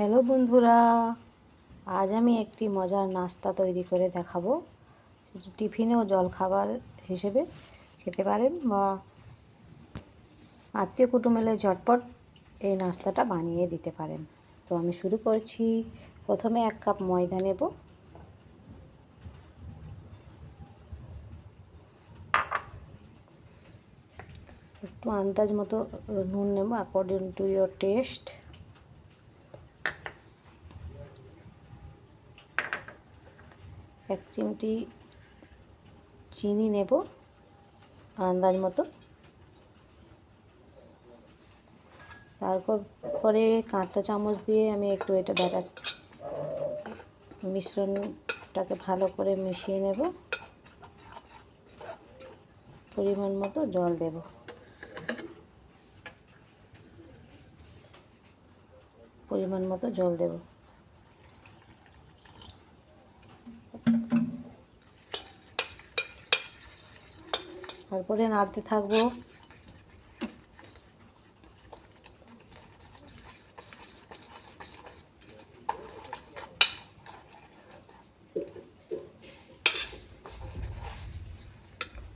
Hello বন্ধুরা, আজ আমি একটি মজার নাস্তা তৈরি করে দেখাবো। সেটি টিফিনেও জলখাবার হিসেবে খেতে পারেন বা আত্মীয় কুটুম এলে ঝটপট এই নাস্তাটা বানিয়ে দিতে পারেন। তো আমি শুরু করছি। প্রথমে এক কাপ ময়দা নেব। একটু আন্দাজ মতো নুন নেব অ্যাকর্ডিং টু ইয়োর টেস্ট এক চিমটি চিনি নেব আন্দাজ মতো। তারপর পরে কাঁটা চামচ দিয়ে আমি একটু এটা ব্যাটার মিশ্রণটাকে ভালো করে মিশিয়ে নেব। পরিমাণ মতো জল দেব। পরিমাণ মতো জল দেব। তারপরে নাড়তে থাকব।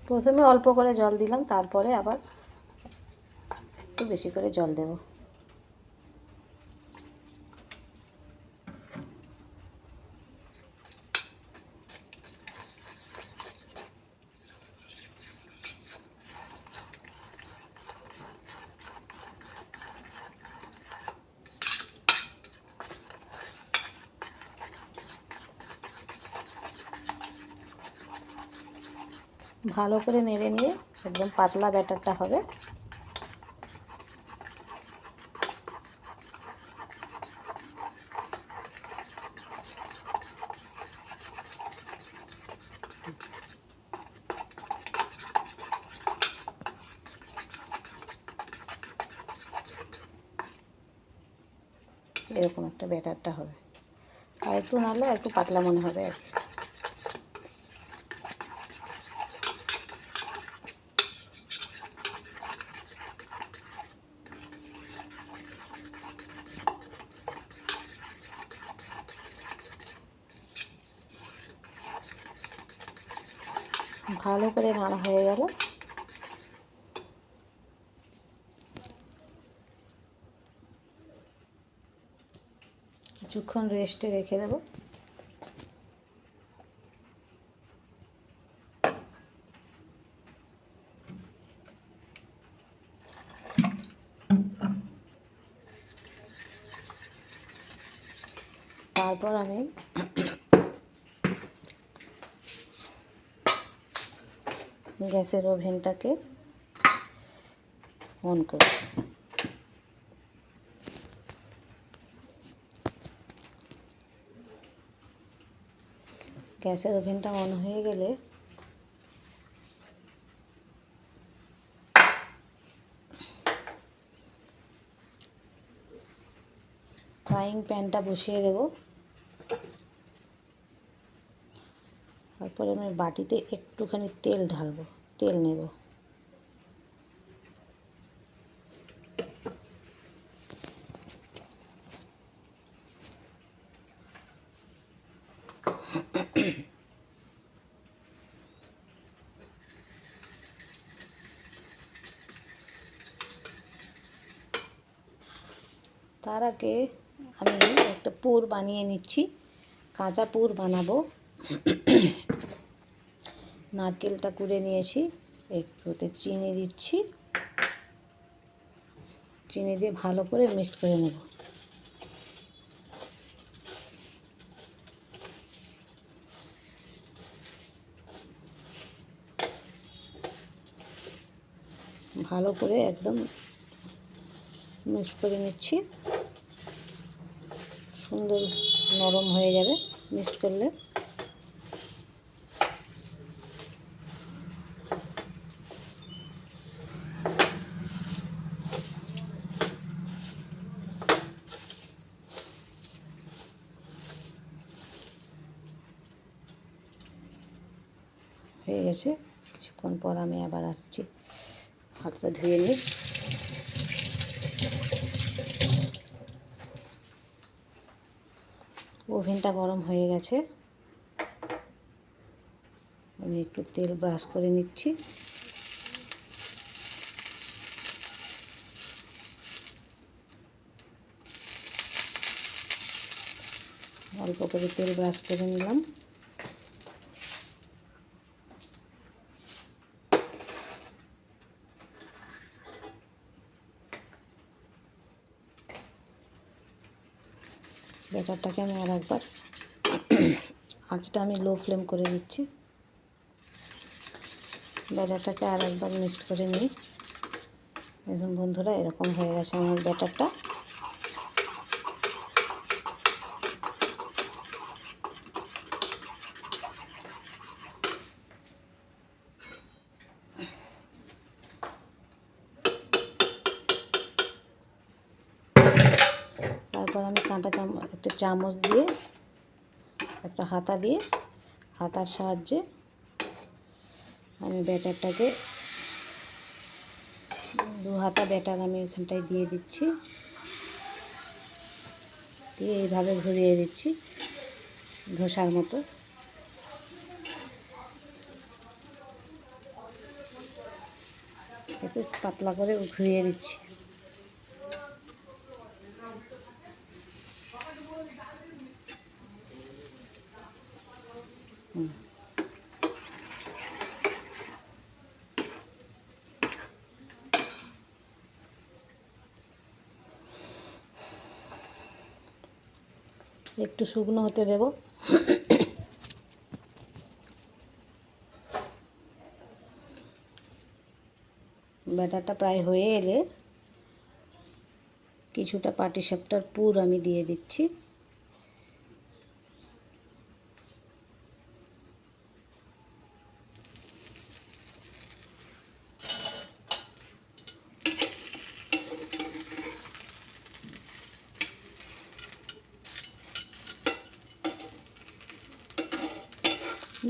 প্রথমে অল্প করে জল দিলাম, তারপরে আবার একটু বেশি করে জল দেব। ভালো করে নেড়ে নিয়ে একদম পাতলা ব্যাটারটা হবে। এরকম একটা ব্যাটারটা হবে। আর একটু নাড়লে একটু পাতলা মনে হবে আর কি। ভালো করে নাড়া হয়ে গেল। কিছুক্ষণ রেস্টে রেখে দেব। তারপর আমি গ্যাসের ওভেনটাকে অন করি। গ্যাসের ওভেনটা অন হয়ে গেলে ফ্রাইং প্যানটা বসিয়ে দেব। তারপরে আমি বাটিতে একটুখানি তেল ঢালবো, তেল নেব। তার আগে আমি একটা পুর বানিয়ে নিচ্ছি, কাঁচা পুর বানাবো। নারকেলটা কুড়ে নিয়েছি, একটুতে চিনি দিচ্ছি। চিনি দিয়ে ভালো করে মিক্স করে নেব। ভালো করে একদম মিক্স করে নিচ্ছি। সুন্দর নরম হয়ে যাবে মিক্সড করলে। হয়ে গেছে কিছুক্ষণ পর আমি আবার আসছি। হাতটা ধুয়ে নিই। ওভেনটা গরম হয়ে গেছে। আমি একটু তেল ব্রাশ করে নিচ্ছি। অল্প করে তেল ব্রাশ করে নিলাম। ব্যাটারটাকে আমি আর একবার আঁচটা আমি লো ফ্লেম করে দিচ্ছি। ব্যাটারটাকে আর একবার মিক্স করে নিই। এখন বন্ধুরা, এরকম হয়ে গেছে আমার ব্যাটারটা তারপর আমি কাঁটা চামচ দিয়ে, একটা হাতা দিয়ে, হাতার সাহায্যে আমি ব্যাটারটাকে, দু হাতা ব্যাটার আমি এখানটায় দিয়ে দিচ্ছি। দিয়ে এইভাবে ঘুরিয়ে দিচ্ছি, ধোসার মতো। একটু পাতলা করে ঘুরিয়ে দিচ্ছি। একটু শুকনো হতে দেব। ব্যাটারটা প্রায় হয়ে এলে কিছুটা পাটিসাপটার পুর আমি দিয়ে দিচ্ছি।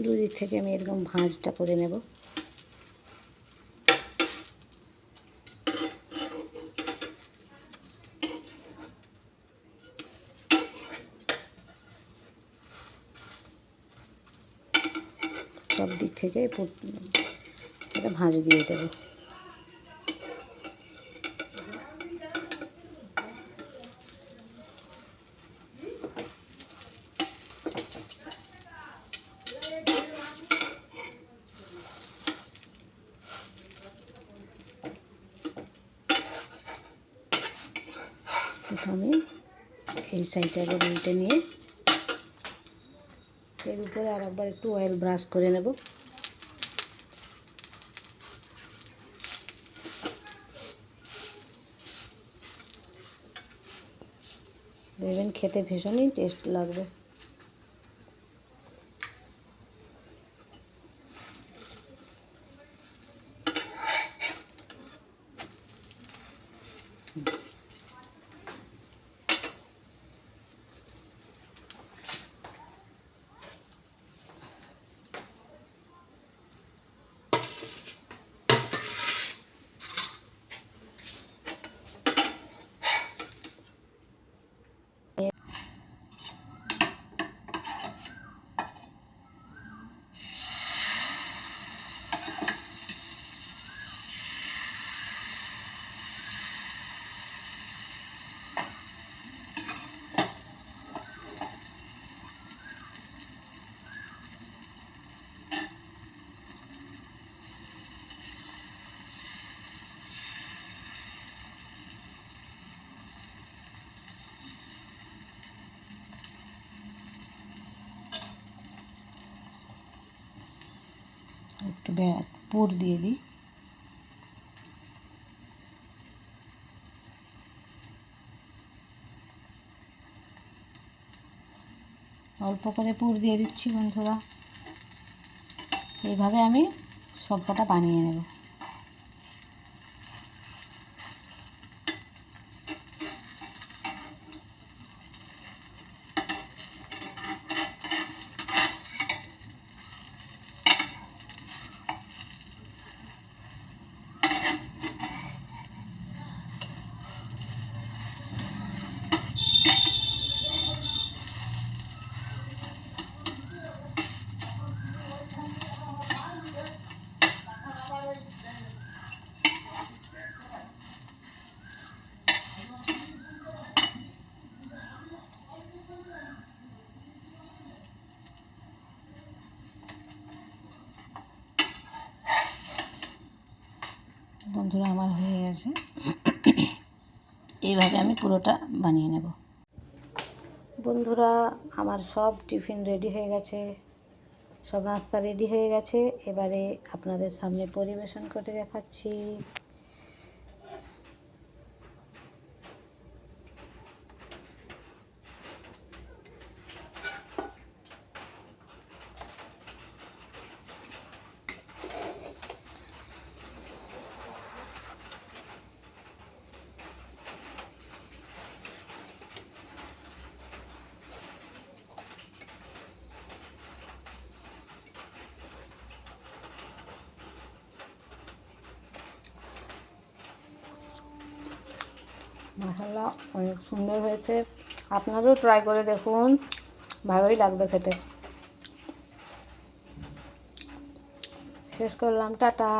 দুদিক থেকে আমি এরকম ভাঁজটা করে নেব। সব দিক থেকে এটা ভাঁজ দিয়ে দেবো। প্রথমে এই সাইডটাকে উল্টে নিয়ে এর উপরে আর একবার একটু অয়েল ব্রাশ করে নেব। দেখবেন খেতে ভীষণই টেস্ট লাগবে। একটু পুর দিয়ে দিই। অল্প করে পুর দিয়ে দিচ্ছি বন্ধুরা। এইভাবে আমি সবকটা বানিয়ে নেব। গেছে এইভাবে আমি পুরোটা বানিয়ে নেব। বন্ধুরা, আমার সব টিফিন রেডি হয়ে গেছে। সব নাস্তা রেডি হয়ে গেছে। এবারে আপনাদের সামনে পরিবেশন করে দেখাচ্ছি। মশলা অনেক সুন্দর হয়েছে। আপনারাও ট্রাই করে দেখুন ভালোই লাগবে খেতে। শেষ করলাম টাটা।